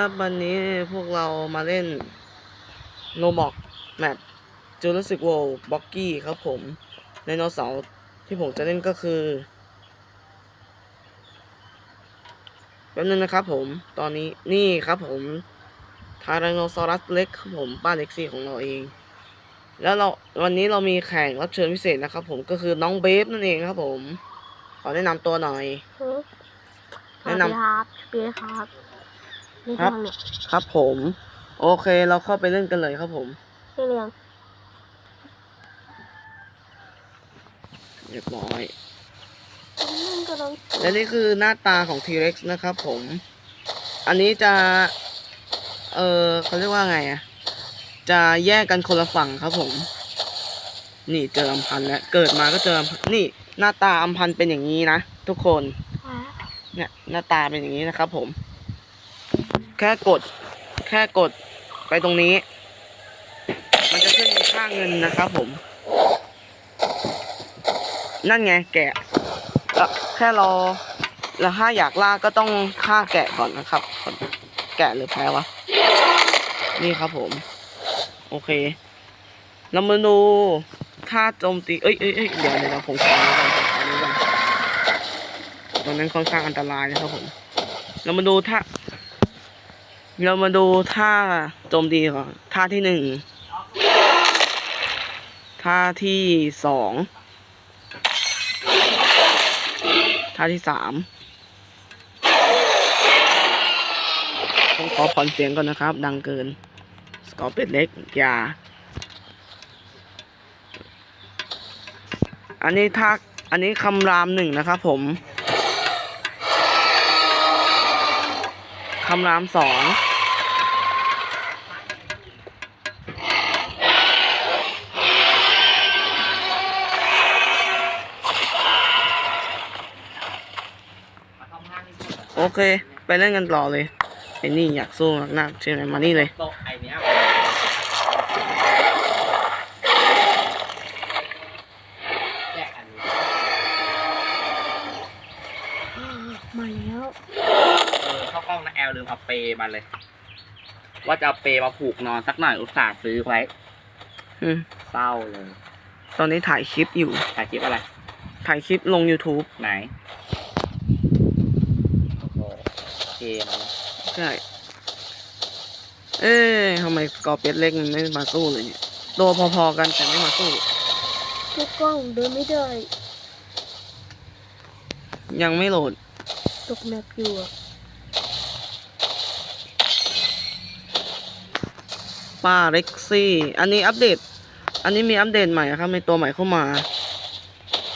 ครับวันนี้พวกเรามาเล่นโ o บอกแมปจูราสสิก o ว l d บ็อกกี้ครับผมไดโนเสาร์ที่ผมจะเล่นก็คือแป๊บนึงนะครับผมตอนนี้นี่ครับผมทาราโนซอรัสเล็กครับผมป้าเล็กซี่ของเราเอง แล้วเราวันนี้เรามีแขกรับเชิญพิเศษนะครับผมก็คือน้องเบฟนั่นเองครับผม ขอแนะนำตัวหน่อยสวัสดีครับเปียครับ นี่ครับทางเนี่ยครับผม โอเคเราเข้าไปเล่นกันเลยครับผมชื่อเรียงเรียบร้อยนั่นก็ต้องและนี่คือหน้าตาของ T-Rex นะครับผม อันนี้จะ เออเขาเรียกว่าไงอะจะแยกกันคนละฝั่งครับผม นี่เจออัมพันธ์แล้ว เกิดมาก็เจออัมพันธ์นี่หน้าตาอัมพันธ์เป็นอย่างนี้นะทุกคนอะเนี่ยหน้าตาเป็นอย่างนี้นะครับผม แค่กด แค่กดไปตรงนี้ มันจะขึ้นค่าเงินนะครับผม นั่นไงแกะแค่รอ แล้วถ้าอยากล่าก็ต้องฆ่าแกะก่อนนะครับ แกะหรือแพ้วะ นี่ครับผม โอเค เรามาดูท่าโจมตี เอ้ยเอ้ยเอ้ยเดี๋ยวเดี๋ยวผมขอนี้ก่อนขอนี้ก่อนตรงนั้นค่อนข้างอันตรายนะครับผม เรามาดูท่า เรามาดูท่าโจมตีก่อนท่าที่หนึ่งท่าที่สองท่าที่สามต้องขอผ่อนเสียงก่อนนะครับ ดังเกิน สกอร์เป็ดเล็กอย่า อันนี้ท่าอันนี้คำรามหนึ่งนะครับผมคำรามสอง โอเค ไปเล่นกันต่อเลยไอ้นี่อยากสู้นักๆใช่ไหมมานี่เลยโต๊ะไอเนี้ยแยกอันนี้มาแล้วเออเข้ากล้องนะแอลลืมเอาเปมาเลย ว่าจะเอาเปมาผูกนอนสักหน่อยอุตส่าห์ซื้อไว้อืมเศร้าเลย ตอนนี้ถ่ายคลิปอยู่ ถ่ายคลิปอะไร ถ่ายคลิปลง YouTube ไหน โอ้โห เกมนะใช่ เอ๊ะทำไมสกอร์เปียสเล็กมันไม่มาสู้เลยเนี่ยตัวพอๆกันแต่ไม่มาสู้ทุกกล้องเดินไม่ได้ ยังไม่โหลด ตกแมปอยู่อะป้าเร็กซี่ อันนี้อัปเดต อันนี้มีอัปเดตใหม่นะครับมีตัวใหม่เข้ามา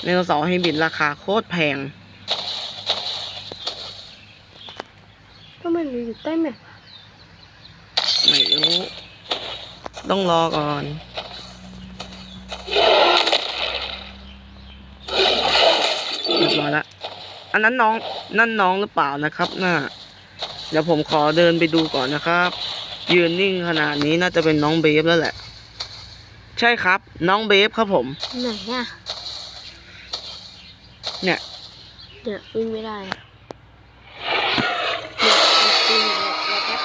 ในโนเสาร์ให้บินราคาโคตรแพง ก็มันอยู่ใต้แมปไม่รู้ ต้องรอก่อนเรียบร้อยละ อันนั้นน้อง นั่นน้องหรือเปล่านะครับน่าเดี๋ยวผมขอเดินไปดูก่อนนะครับ ยืนนิ่งขนาดนี้น่าจะเป็นน้องเบฟแล้วแหละ ใช่ครับ น้องเบฟครับผม ไหนอะเนี่ย เดี๋ยววิ่งไม่ได้อะเดี๋ยววิ่งแล้วแป๊บ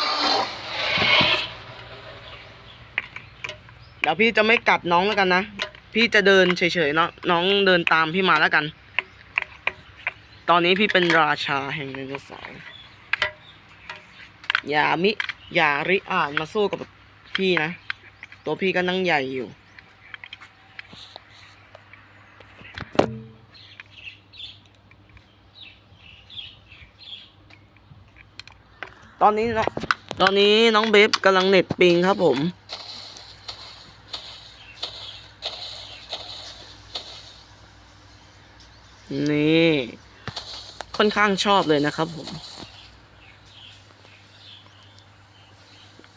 เดี๋ยวพี่จะไม่กัดน้องแล้วกันนะ พี่จะเดินเฉยๆเนาะน้องเดินตามพี่มาแล้วกัน ตอนนี้พี่เป็นราชาแห่งไดโนเสาร์อย่ามิอย่าริอ่านมาสู้กับพี่นะ ตัวพี่ก็นั่งใหญ่อยู่ ตอนนี้น้องตอนนี้น้องเบฟกำลังเน็ตปิงครับผม นี่ ค่อนข้างชอบเลยนะครับผม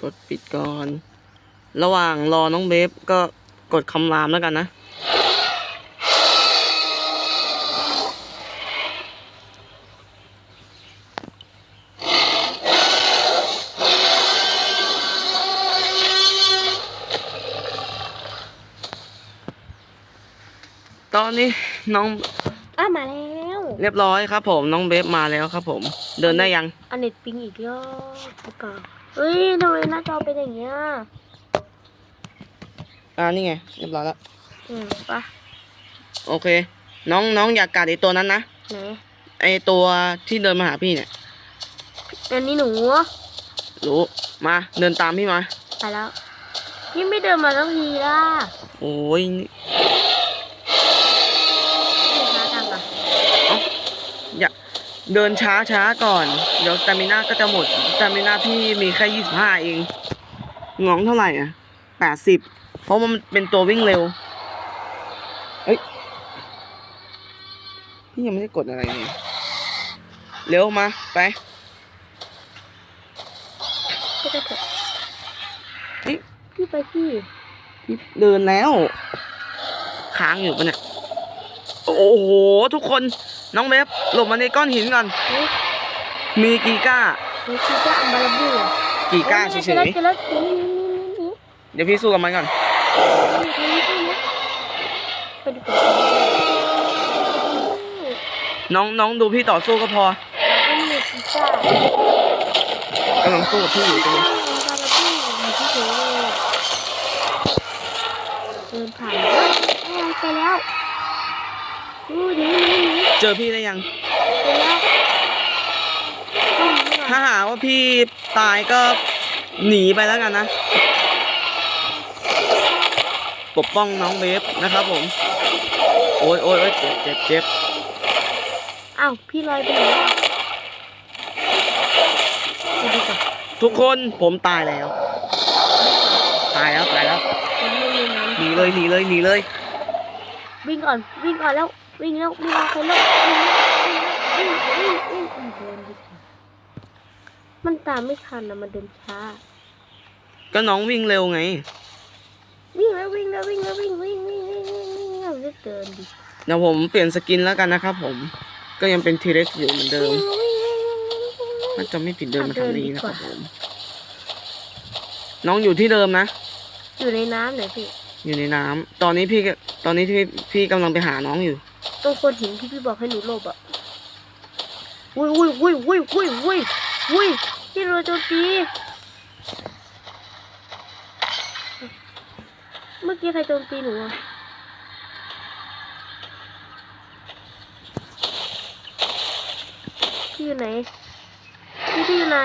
กดปิดก่อน ระหว่างรอน้องเบฟก็กดคำรามแล้วกันนะ ตอนนี้น้อง อ้าวมาแล้วเรียบร้อยครับ ผมน้องเบฟมาแล้วครับ ผม เดินได้ยังอันเน็ตปิงอีกแล้วแล้วก็เฮ้ยทำไมหน้าจอเป็นอย่างเงี้ยอ่านี่ไงเรียบร้อยแล้วอืมปะโอเค น้องน้องอย่ากัดไอตัวนั้นนะไหนไอตัวที่เดินมาหาพี่เนี่ย อันนี้หนูรู้มาเดินตามพี่มาไปแล้ว นี่ไม่เดินมาสักทีล่ะโอ้ย เดินช้าช้าก่อน เดี๋ยวสตามิน่าก็จะหมดสตามิน่าพี่มีแค่ยี่สิบห้าเองงองเท่าไหร่อะแปดสิบเพราะมันเป็นตัววิ่งเร็วเอ้ยพี่ยังไม่ได้กดอะไรเลยเร็วมาไปก็จะเถอะเฮ้ยพี่ไปพี่พี่เดินแล้ว ค้างอยู่ปะเนี่ย โอ้โห ทุกคน น้องเบฟหลบมาในก้อนหินก่อน เฮ้ยมีกีก้า เฮ้ยพี่จะอัมบาลาบูเหรอกีก้าเฉเจอแล้วยเจอแล้วเจอแล้วนี่นี่นี่ๆเดี๋ยวพี่สู้กับมันก่อนนี่นี่นี่นี่นี่ไปดูก่อน น้องน้องดูพี่ต่อสู้ก็พออันนี้พิซซ่ากำลังสู้กับพี่อยู่ตรงนี้อัมบาลาบูอยู่ที่เฉยเลยเดินผ่านเฮ้ยเอาไปแล้ว อู้หนีหนีหนีเจอพี่ได้ยังไปแล้วต้องหนีก่อนถ้าหากว่าพี่ตายก็หนีไปแล้วกันนะ ปกป้องน้องเบฟนะครับผม โอ้ยโอ้ยโอ้ยเจ็บเจ็บเจ็บอ้าวพี่ลอยไปไหนอะไปดูก่อนทุกคนผมตายแล้ว ตายแล้วตายแล้ว ผมไม่มีน้ำหนีเลยหนีเลยหนีเลยวิ่งก่อนวิ่งก่อนแล้ว วิ่งแล้วไม่รอใครแล้ววิ่งวิ่งวิ่งวิ่งเดินดีกว่ามันตามไม่ทันนะมันเดินช้า ก็น้องวิ่งเร็วไง วิ่งแล้ววิ่งแล้ววิ่งแล้ววิ่งวิ่งวิ่งวิ่งวิ่งวิ่งแล้วเดินดิเดี๋ยวผมเปลี่ยนสกินแล้วกันนะครับผม ก็ยังเป็นทีเร็กอยู่เหมือนเดิมวิ่งวิ่งวิ่งวิ่งวิ่งวิ่งถ้าจะไม่ผิดเดินมาทางนี้นะครับผม น้องอยู่ที่เดิมนะ อยู่ในน้ำไหนพี่ อยู่ในน้ำตอนนี้พี่ตอนนี้ที่พี่กำลังไปหาน้องอยู่ ตรงโคนหินที่พี่บอกให้หนูหลบอะอุ้ยอุ้ยอุ้ยอุ้ยอุ้ยอุ้ยอุ้ยที่เราโจมตีเมื่อกี้ใครโจมตีหนูอะพี่อยู่ไหนพี่พี่อยู่ไหน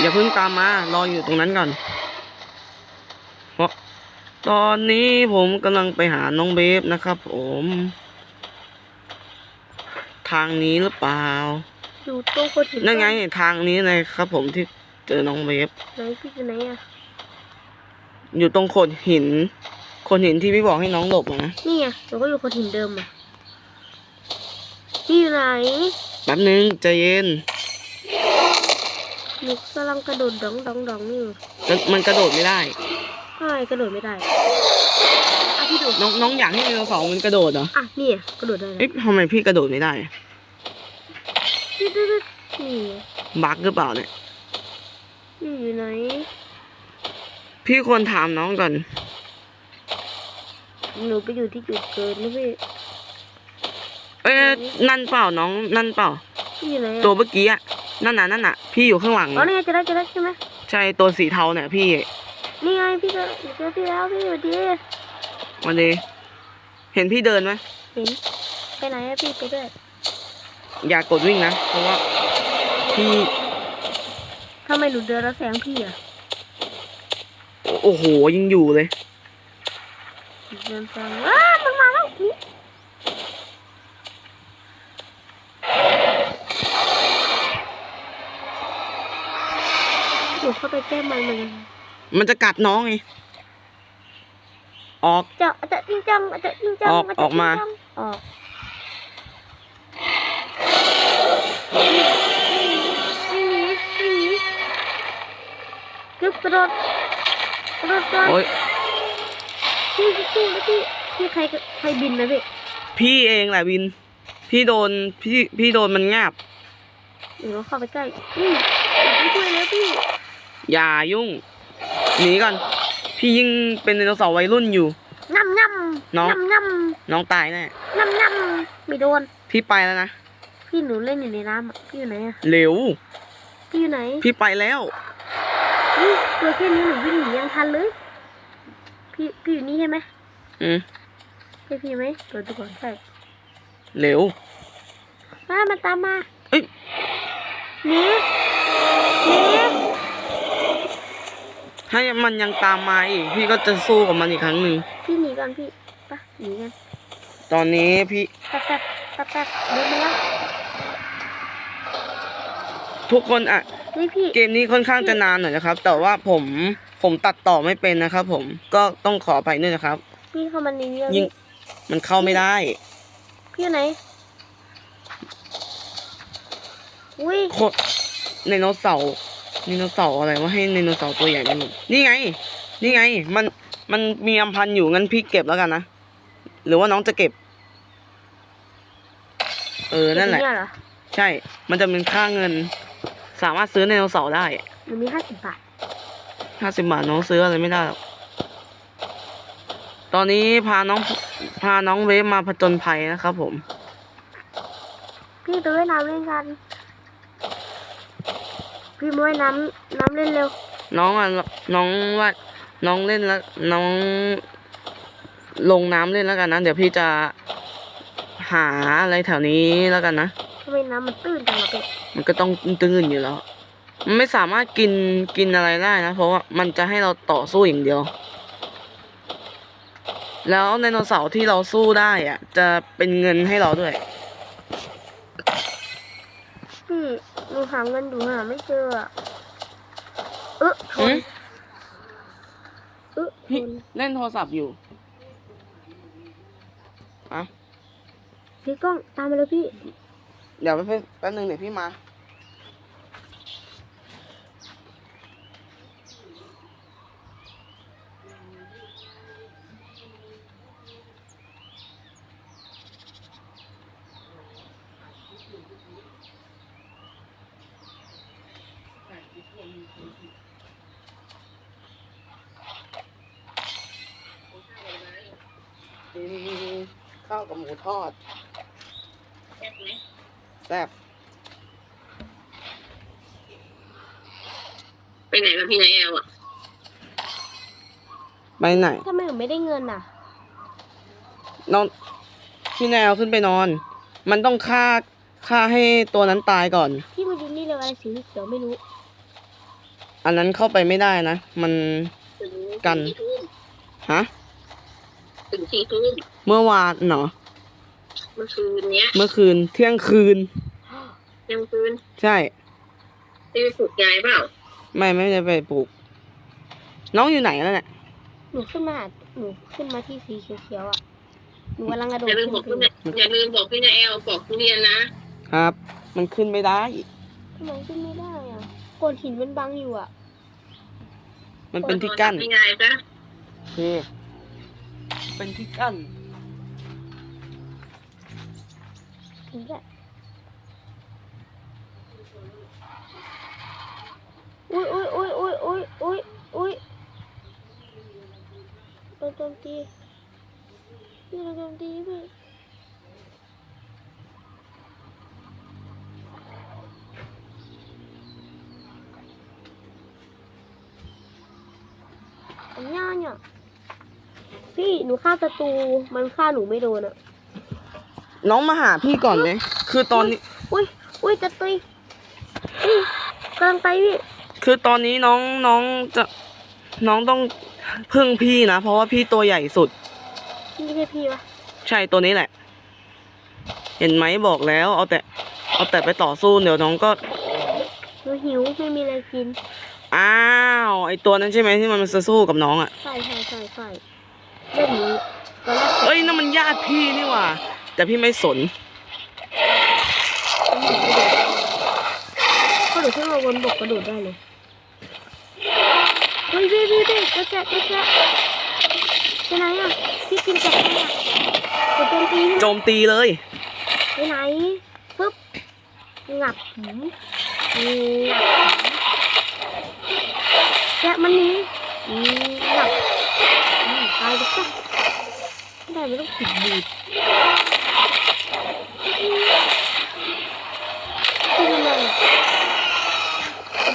อย่าเพิ่งตามมารออยู่ตรงนั้นก่อนเพราะตอนนี้ผมกำลังไปหาน้องเบฟนะครับผม ทางนี้หรือเปล่า อยู่ตรงโคนหินนั่นไงทางนี้เลยครับผมที่เจอน้องเบฟไหนพี่อยู่ไหนอะ อยู่ตรงโขดหินโขดหินที่พี่บอกให้น้องหลบอะนะ นี่ไงหนูก็อยู่โคนหินเดิมอะพี่อยู่ไหนแป๊บนึงใจเย็นหนูกำลังกระโดดดองดองดองนี่อยู่มันมันกระโดดไม่ได้ใช่กระโดดไม่ได้อะ พี่ดูน้องน้องอยากให้ไดโนเสาร์มันกระโดดเหรอ อะนี่อะกระโดดได้แล้วเอ๊ะทำไมพี่กระโดดไม่ได้อะนี่นี่นี่นี่บั๊กหรือเปล่าเนี่ย นี่อยู่ไหนพี่ควรถามน้องก่อน หนูไปอยู่ที่จุดเกิดนะพี่เอ้ยนั่นเปล่าน้อง นั่นเปล่า พี่อยู่ไหนตัวอะเมื่อกี้อะนั่นน่ะนั่นน่ะ พี่อยู่ข้างหลัง อ๋อนี่ไงเจะได้จะได้ใช่ไหมใช่ตัวสีเทาเนี่ยพี่ นี่ไงพี่เจอเจอพี่แล้วพี่อยู่ดี วันนี้เห็นพี่เดินไหมเห็นไปไหนอะพี่ไปด้วยอย่ากดวิ่งนะ เพราะว่าพี่ทำไมหนูเดินแล้วแสงพี่อะโอ้โหยังอยู่เลย เดินแสงอ้ามันมาแล้วนี่หนูเข้าไปแก้มันมันยังมันจะกัดน้องไง ออกจะจะจริงจังจะจริงจังออกจะออกมาจริงจังออกวิ่งหนีวิ่งหนีวิ่งหนีกึบกระโดดกระโดดก่อนโอ้ยพี่พี่พี่พี่พี่ใครใครบินนะพี่พี่เองแหละวิน พี่โดนพี่พี่โดนมันงาบเดี๋ยวเราเข้าไปใกล้นี่พี่ช่วยแล้วพี่อย่ายุ่งหนีก่อน พี่ยิ่งเป็นไดโนเสาร์วัยรุ่นอยู่ งำงำน้อง งำงน้องตายแน่ำงำงำไม่โดน พี่ไปแล้วนะพี่หนูเล่นอยู่ในน้ำอะพี่อยู่ไหนอะเร็ว พี่อยู่ไหนพี่ไปแล้วนี่ตัวแค่นี้หนูวิ่งหนียังทันเลย พี่พี่อยู่นี่ใช่ไหมอืมใช่พี่ไหมตัวดูก่อนใช่เร็ว มามันตามมาเอ้ย หนีหนี ถ้ามันยังตามมาอีก พี่ก็จะสู้กับมันอีกครั้งหนึ่งพี่หนีก่อนพี่ไปะหนีกันตอนนี้พี่แป๊บแป๊บแป๊บแป๊บเดินมาแล้วทุกคนอะ นี่พี่เกมนี้ค่อนข้างจะนานหน่อยนะครับ แต่ว่าผมผมตัดต่อไม่เป็นนะครับ ผมก็ต้องขออภัยด้วยนะครับ พี่เข้ามาในนี้แล้วยิ่งพี่มันเข้าไม่ได้ พี่อยู่ไหนอุ้ย โคไดโนเสาร์ ไดโนเสาร์อะไรว่าให้ไดโนเสาร์ตัวใหญ่มันนี่ไง นี่ไง มันมันมีอัมพันธ์อยู่งั้นพี่เก็บแล้วกันนะ หรือว่าน้องจะเก็บ เออนั่นแหละเยเหรอใช่ มันจะเป็นค่าเงิน สามารถซื้อไดโนเสาร์ได้หนูมีห้าสิบบาทห้าสิบบาทน้องซื้ออะไรไม่ได้หรอกตอนนี้พาน้องพาน้องเวฟมาผจญภัยนะครับผม พี่ตัวว่ายน้ำเล่นกัน พี่มาว่ายน้ำน้ำเล่นเร็ว น้องอะน้องว่าน้องเล่นแล้วน้อง ลงน้ำเล่นแล้วกันนะเดี๋ยวพี่จะหาอะไรแถวนี้แล้วกันนะทำไมน้ำมันตื้นจังล่ะเป็ดมันก็ต้องตื้นอยู่แล้ว มันไม่สามารถกินกินอะไรได้นะ เพราะว่ามันจะให้เราต่อสู้อย่างเดียว แล้วไดโนเสาร์ที่เราสู้ได้อะ จะเป็นเงินให้เราด้วย พี่ หนูหาเงินอยู่หาไม่เจออะเออทหืนมเออทพี่นเล่นโทรศัพท์อยู่อะพี่กล้องตามมาเลยพี่ เดี๋ยวแป๊บแป๊บนึงเดี๋ยวพี่มา ข้าวกับหมูทอดแซ่บไปไหนมาพี่นายแอลอะไปไหนทำไมหนูไม่ได้เงินอะ นอนพี่แนวขึ้นไปนอน มันต้องฆ่าฆ่าให้ตัวนั้นตายก่อน พี่มาดูนี่เลยอะไรสีเขียวไม่รู้ อันนั้นเข้าไปไม่ได้นะ มันถึงกันสี่ทุ่มฮะ ถึงสี่ทุ่มเมื่อวานเนาะ เมื่อคืนเนี้ย เมื่อคืนเที่ยงคืนยังคืน ใช่ได้ไปปลุกยายเปล่า ไม่ไม่ได้ไปปลูก น้องอยู่ไหนแล้วเนี่ยหนูขึ้นมาหาหนูขึ้นมาที่สีเขียวๆอะหนูกำลังกระโดอดย่าลืมบอกขึ้พี่นนายอย่าลืมบอกพี่นายแอลปอกทุเรียนนะครับ มันขึ้นไม่ได้ ทำไมขึ้นไม่ได้อะโกดหินมันบังอยู่อะมันเป็นที่กั้นโทรศัพท์ให้ยายจ้ะโอเคเป็นที่กั้น ถึงจะอุ้ยอุ้ยอุ้ยอุ้ยอุ้ยอุ้ยอุ้ยโดนโจมตีพี่โดนโจมตีพี่อันย่าเนี่ยพี่หนูฆ่าศัตรูมันฆ่าหนูไม่โดนอะ น้องมาหาพี่ก่อนไหมคือตอนนี้ อุ้ยอุ้ยจะตุยอุ้ยกำลังไปพี่คือตอนนี้น้องน้องจะน้องต้องพึ่งพี่นะ เพราะว่าพี่ตัวใหญ่สุด นี่ใช่พี่ปะใช่ตัวนี้แหละ เห็นไหมบอกแล้ว เอาแต่ เอาแต่ไปต่อสู้เดี๋ยวน้องก็หนูหิวไม่มีอะไรกิน อ้าวไอตัวนั้นใช่ไหมที่มันจะสู้กับน้องอะใช่ใช่ใช่ใช่เรื่องนี้ตอนแรกเอ้ยนั่นมันญาติพี่นี่หว่า แต่พี่ไม่สนเขาหนูขึ้นมาบนบกกระโดดได้เลยเฮ้ยพี่พี่พี่กระแจะกระแจะไปไหนอะพี่กินแกะไหมอะกดโจมตีโจมตีเลยไปไหนปึ๊บงับหืมงับแกะมันหนี้งับอืมตายไปซะไม่ได้ไม่ต้องผิดบูด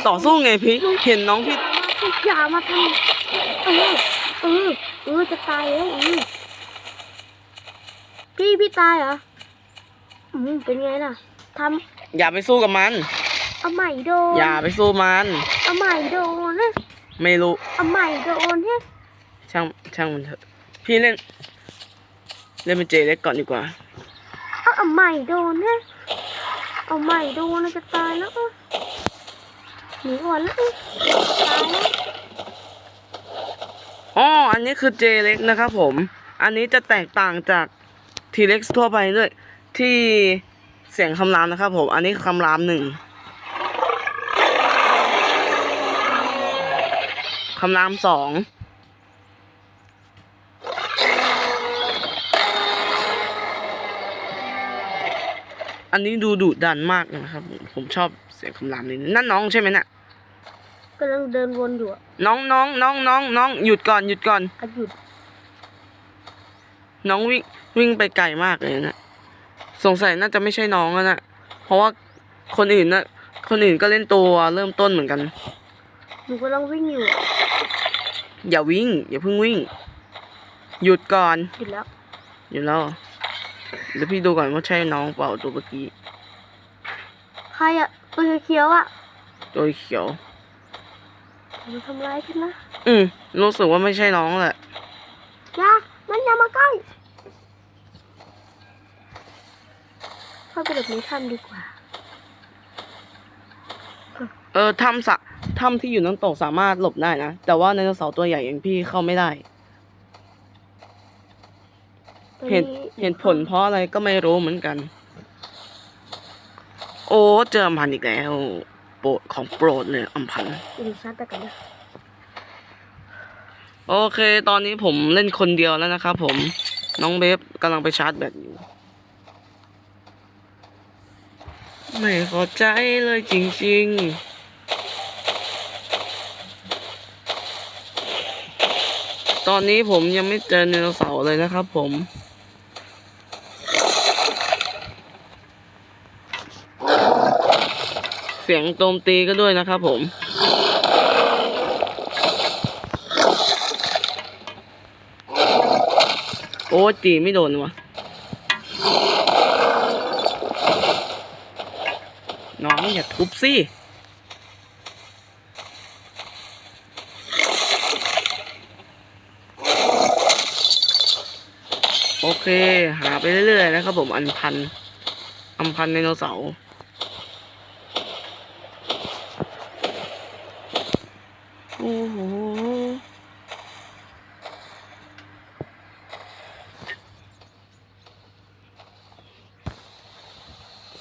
ต่อสู้ไงพี่ เห็นน้องพี่อย่ามาทำเออเออเออจะตายแล้วเออพี่พี่ตายเหรออืมเป็นไงล่ะทำอย่าไปสู้กับมัน เอาใหม่โดนอย่าไปสู้มัน เอาใหม่โดนเนะไม่รู้เอาใหม่โดนเนี่ยช่างช่างมันเถอะ พี่เล่น เล่นเป็นเจเล็กก่อนดีกว่า เอาใหม่โดนฮะเอาใหม่โดนจะตายแล้วอะหนีก่อนแล้วอะตายแล้วอ๋ออันนี้คือเจเล็กนะครับผม อันนี้จะแตกต่างจากทีเล็กทั่วไปด้วย ที่เสียงคำรามนะครับผม อันนี้คำรามหนึ่งคำรามสอง อันนี้ดูดุดันมากเลยนะครับผมผมชอบเสียงคำรามนี้นั่นน้องใช่ไหมน่ะกำลังเดินวนอยู่อะน้องน้องน้องน้องน้องหยุดก่อนหยุดก่อนอะหยุดน้องวิ่งวิ่งไปไกลมากเลยนะสงสัยน่าจะไม่ใช่น้องแล้วนะเพราะว่าคนอื่นนะคนอื่นก็เล่นตัวเริ่มต้นเหมือนกัน หนูกำลังวิ่งอยู่อะอย่าวิ่ง อย่าเพิ่งวิ่ง หยุดก่อนหยุดแล้ว หยุดแล้วเหรอ เดี๋ยวพี่ดูก่อนว่าใช่น้องเปล่าตัวเมื่อกี้ใครอะตัวเขียวๆอะตัวเขียว มันทำร้ายฉันนะอืมรู้สึกว่าไม่ใช่น้องแหละอย่ามันอย่ามาใกล้เข้าไปแบบนี้ทำดีกว่า เออถ้ำสะถ้ำที่อยู่น้ำตกสามารถหลบได้นะ แต่ว่าไดโนเสาร์ตัวใหญ่อย่างพี่เข้าไม่ได้ตอน เหตุนี้เหตุผลเพราะอะไรก็ไม่รู้เหมือนกัน โอ้เจออัมพันธ์อีกแล้วโปรดของโปรดเลยอัมพันธ์เดี๋ยวดูชาร์จแต่กันนะโอเค ตอนนี้ผมเล่นคนเดียวแล้วนะครับผมน้องเบฟกำลังไปชาร์จแบตอยู่ ไม่เข้าใจเลยจริง ๆตอนนี้ผมยังไม่เจอไดโนเสาร์เลยนะครับผม สียงโจมตีก็ด้วยนะครับผม โอ้ตีไม่โดนวะน้องอย่าทุบสิโอเค หาไปเรื่อยๆนะครับผมอันพันอัมพันไดโนเสาร์โอ้โห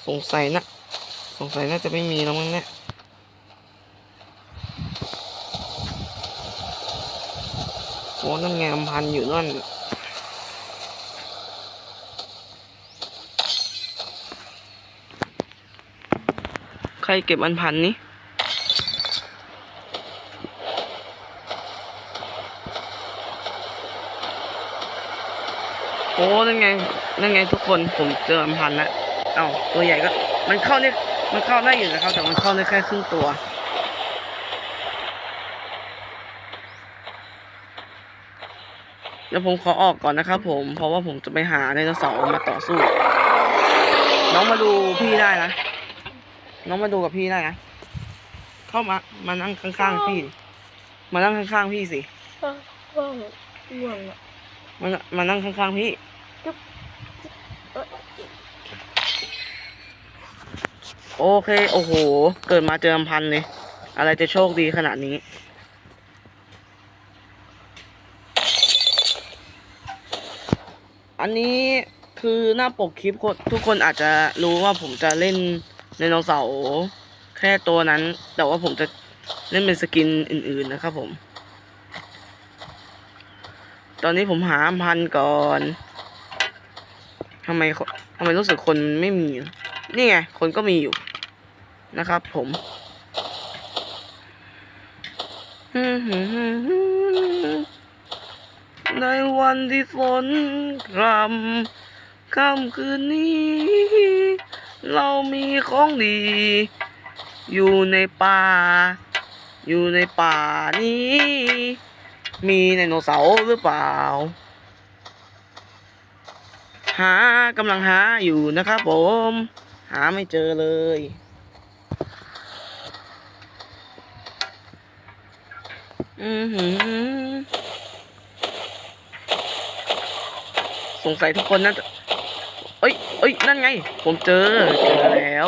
ส งสัยนะสงสัยน่าจะไม่มีแล้วมั้งเนี่ยโอ้นั่นไงอำพันอยู่นั่นใครเก็บอันพันนี้โอ้ นั่นไง นั่นไงทุกคน ผมเจออันพันแล้ว เอ้าตัวใหญ่ก็ มันเข้าได้มันเข้าได้อยู่นะครับ แต่มันเข้าได้แค่ครึ่งตัวเดี๋ยวผมขอออกก่อนนะครับผม เพราะว่าผมจะไปหาไดโนเสาร์มาต่อสู้ น้องมาดูพี่ได้นะ น้องมาดูกับพี่ได้นะ เข้ามา มานั่งข้างๆพี่ มานั่งข้างๆพี่สิว่างว่างอะมานั่งมานั่งข้างๆพี่ โอเค โอ้โห เกิดมาเจอพันเลย อะไรจะโชคดีขนาดนี้ อันนี้คือหน้าปกคลิปทุกคนอาจจะรู้ว่าผมจะเล่นไดโนเสาร์แค่ตัวนั้น แต่ว่าผมจะเล่นเป็นสกินอื่น ๆ นะครับผม ตอนนี้ผมหาพันก่อนทำไมทำไมรู้สึกคนไม่มี นี่ไง คนก็มีอยู่ นะครับผมในวันที่ฝนกรำค่ำคืนนี้ เรามีของดี อยู่ในป่า อยู่ในป่านี้ มีไดโนเสาร์หรือเปล่า หากำลังหาอยู่นะครับผม หาไม่เจอเลย อือหือ สงสัยทุกคนน่าจะเอ้ยเอ้ย นั่นไง ผมเจอ เจอแล้ว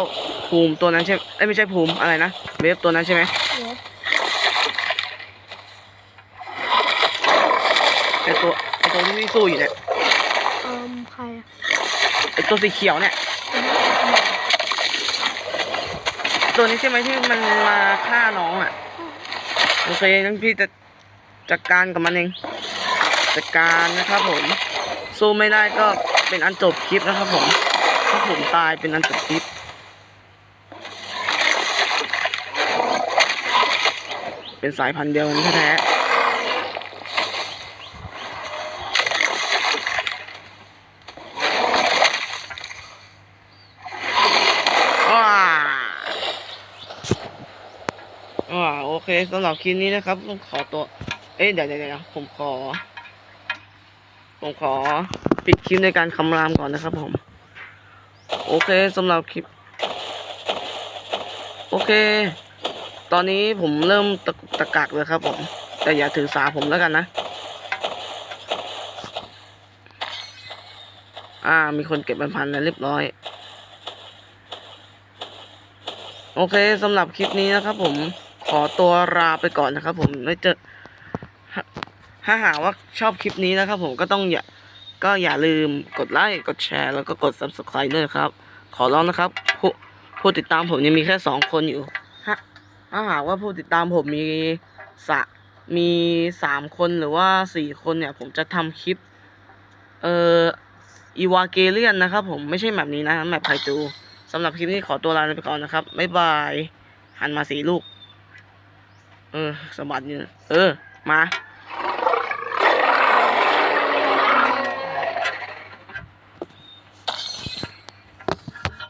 ภูมิตัวนั้นใช่เอ้ยไม่ใช่ภูมิอะไรนะ เวฟตัวนั้นใช่ไหมเดี๋ยวไอตัวไอตัวที่วิ่งสู้อยู่เนี่ยเอ่มใครอะไอตัวสีเขียวเนี่ย ตัวนี้ใช่ไหมที่มันมาฆ่าน้องอะ โอเคงั้นพี่จะจัดการกับมันเองจัดการนะครับผมสู้ไม่ได้ก็เป็นอันจบคลิปนะครับผมถ้าผมตายเป็นอันจบคลิปเป็นสายพันธุ์เดียวกันแท้ๆว้าว้าโอเค สำหรับคลิปนี้นะครับต้องขอตัว เอ้ยเดี๋ยวเดี๋ยวผมขอ ผมขอปิดคลิปในการคำรามก่อนนะครับผม โอเคสำหรับคลิป โอเค ตอนนี้ผมเริ่มตะตะกักเลยครับผม แต่อย่าถือสาผมแล้วกันนะ อ่า มีคนเก็บเป็นพันแล้วเรียบร้อย โอเคสำหรับคลิปนี้นะครับผม อตัวลาไปก่อนนะครับ ผมไม่เจอถ้าหากว่าชอบคลิปนี้นะครับ ผมก็ต้องอย่าก็อย่าลืมกดไลค์กดแชร์ แล้วก็กด subscribe ด้วยครับ ขอร้องนะครับผู้ผู้ติดตามผมยังมีแค่สองคนอยู่ถ้าถ้าหากว่าผู้ติดตามผมมีสะมีสามคนหรือว่าสี่คนเนี่ย ผมจะทำคลิป เอ่ออีวาเกเลียนนะครับ ผมไม่ใช่แบบนี้นะแบบไคจูสำหรับคลิปนี้ขอตัวลาไปก่อนนะครับ บ๊ายบาย หันมาสีลูก เออสะบัดอยู่เออ มา